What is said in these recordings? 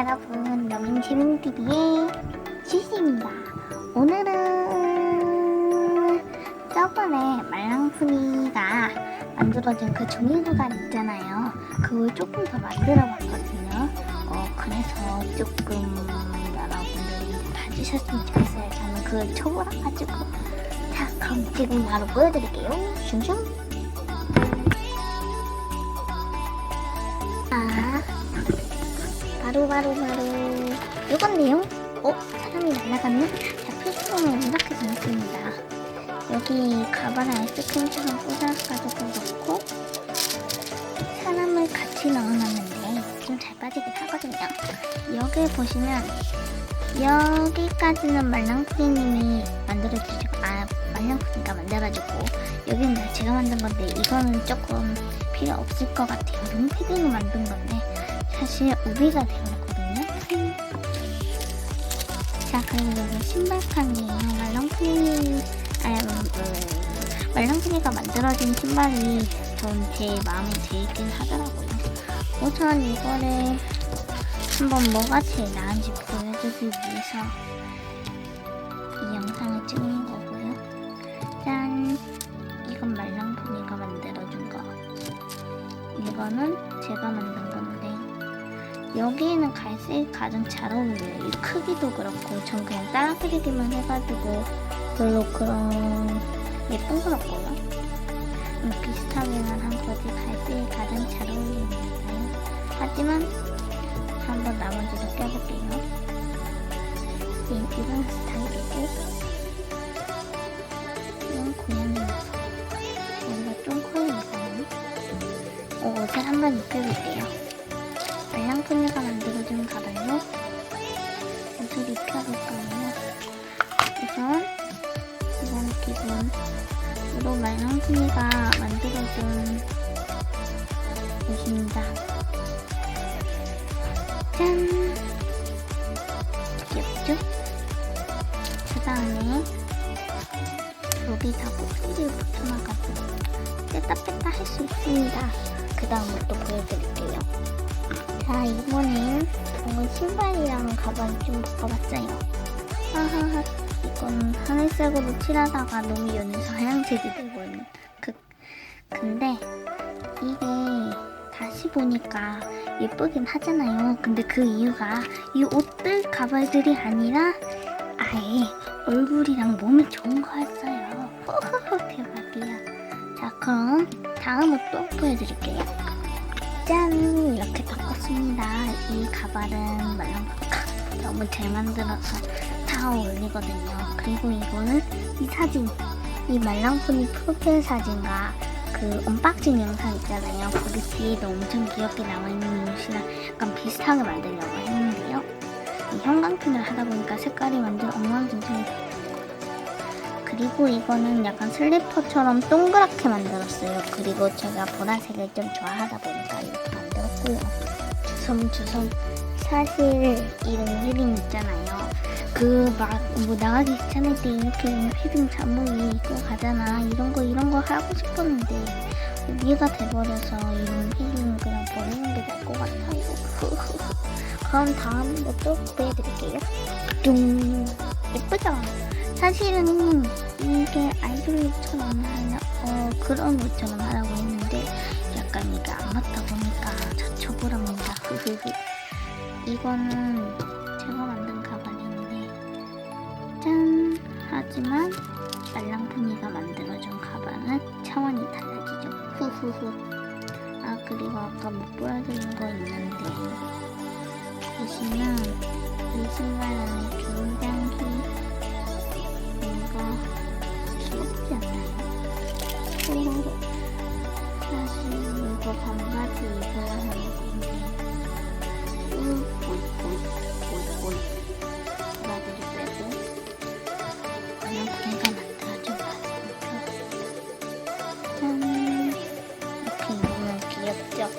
여러분 명심TV의 시시입니다. 오늘은 저번에 말랑푸니가 만들어진 그 종이 조각 있잖아요. 그걸 조금 더 만들어 봤거든요. 어, 그래서 조금 여러분들이 봐주셨으면 좋겠어요. 저는 그걸 초보라가지고 자 그럼 지금 바로 보여드릴게요. 슝슝. 아. 바로 바로 바로 이건데요. 어? 사람이 날아갔네? 자, 필수품은 이렇게 생겼습니다. 여기 가방에 아이스크림처럼 꽂아가지고 넣고 사람을 같이 넣어놨는데 좀 잘 빠지긴 하거든요. 여기 보시면 여기까지는 말랑푸리님이 만들어주시고 아 말랑푸리가 만들어주고 여기는 다 제가 만든 건데 이거는 조금 필요 없을 것 같아요. 롱패딩을 만든 건데 사실 우비가 되어있거든요. 자 그리고 여기 신발판이에요. 말랑푸리 아니 음, 말랑푸리가 만들어진 신발이 전 제 마음에 들긴 하더라고요. 우선 이거를 한번 뭐가 제일 나은지 보여주기 위해서 이 영상을 찍는 거고요. 짠! 이건 말랑푸니가 만들어준 거. 이거는 제가 만든 여기에는 갈색이 가장 잘 어울려요. 이 크기도 그렇고 전 그냥 따라 그리기만 해가지고 별로 그런 예쁜 건 없고요. 음, 비슷하게만 한 거지 갈색이 가장 잘 어울리니까요. 하지만 한번 나머지도 껴볼게요. 이 비방 스타일이고 이건 고양이. 여기가 좀 커요 이거는. 어, 옷을 한번 입혀볼게요. 로 말랑푸니가 만들어준 옷입니다. 짠! 귀엽죠? 그 다음에 여기다 목소리를 붙여놔가지고 뺐다 뺐다 할 수 있습니다. 그 다음에 또 보여드릴게요. 자, 이번엔 이건 신발이랑 가방 좀 바꿔봤어요. 하하하, 이건 하늘색으로 칠하다가 너무 연해서 하얀색이 되고는 그, 근데 이게 다시 보니까 예쁘긴 하잖아요. 근데 그 이유가 이 옷들 가발들이 아니라 아예 얼굴이랑 몸에 좋은 거 했어요. 호호호 대박이야. 자 그럼 다음 옷도 보여드릴게요. 짠 이렇게 바꿨습니다. 이 가발은 말랑파카 너무 잘 만들어서 다 어울리거든요. 그리고 이거는 이 사진 이 말랑푸니 프로필 사진과 그 언박싱 영상 있잖아요. 거기 뒤에도 엄청 귀엽게 나와있는 옷이랑 약간 비슷하게 만들려고 했는데요. 이 형광펜을 하다 보니까 색깔이 완전 엉망진창이. 그리고 이거는 약간 슬리퍼처럼 동그랗게 만들었어요. 그리고 제가 보라색을 좀 좋아하다 보니까 이렇게 만들었고요. 주섬주섬 사실 이런 패딩 있잖아요. 그 막 뭐 나가기 귀찮을 때 이렇게 패딩 잠옷 입고 가잖아. 이런 거 이런 거 하고 싶었는데 위가 돼버려서 이런 패딩 그냥 버리는 게 나을 것 같아요. 그럼 다음 것도 보여드릴게요. 뚱 예쁘죠? 사실은 이게 아이돌룩처럼 하냐 어 그런 옷처럼 하라고 했는데 약간 이게 안 맞다 보니까 자초보랍니다. 이거는 하지만 말랑푸니가 만들어준 가방은 차원이 달라지죠. 후후후. 아 그리고 아까 못 보여드린 거 있는데 보시면 이 신발 안에 굉장히 이거 귀엽지 않나요? 사실 이거 반바지 입어야 하는 내가 만들어준 바지니까 짠 이렇게 입으면 귀엽죠?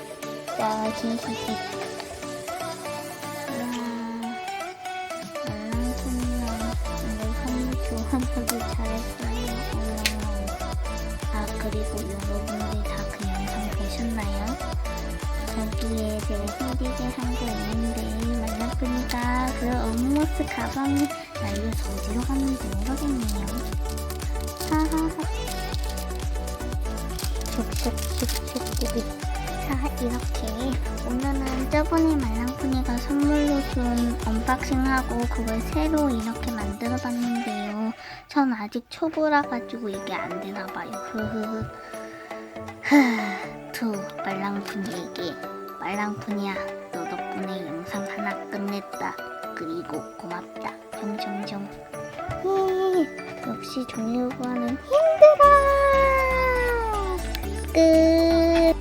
자 히히히. 아 그리고 여러분들 다 그 영상 보셨나요? 거기에 제가 힘들게 한거 있는데 말랑통이가 그 업모스 가방이 날려서 어디로 갔는지 모르겠네요. 하하하. 슉슉슉슉슉. 자, 이렇게 오늘은 저번에 말랑푼이가 선물로 준 언박싱하고 그걸 새로 이렇게 만들어 봤는데요. 전 아직 초보라 가지고 이게 안 되나 봐요. 흐흐흐. 하, 투 말랑푼이에게 말랑푼이야 너 덕분에 영상 하나 끝냈다. 그리고 고맙다. 정정정. 예, 역시 종이요구하는 힘들어. 끝.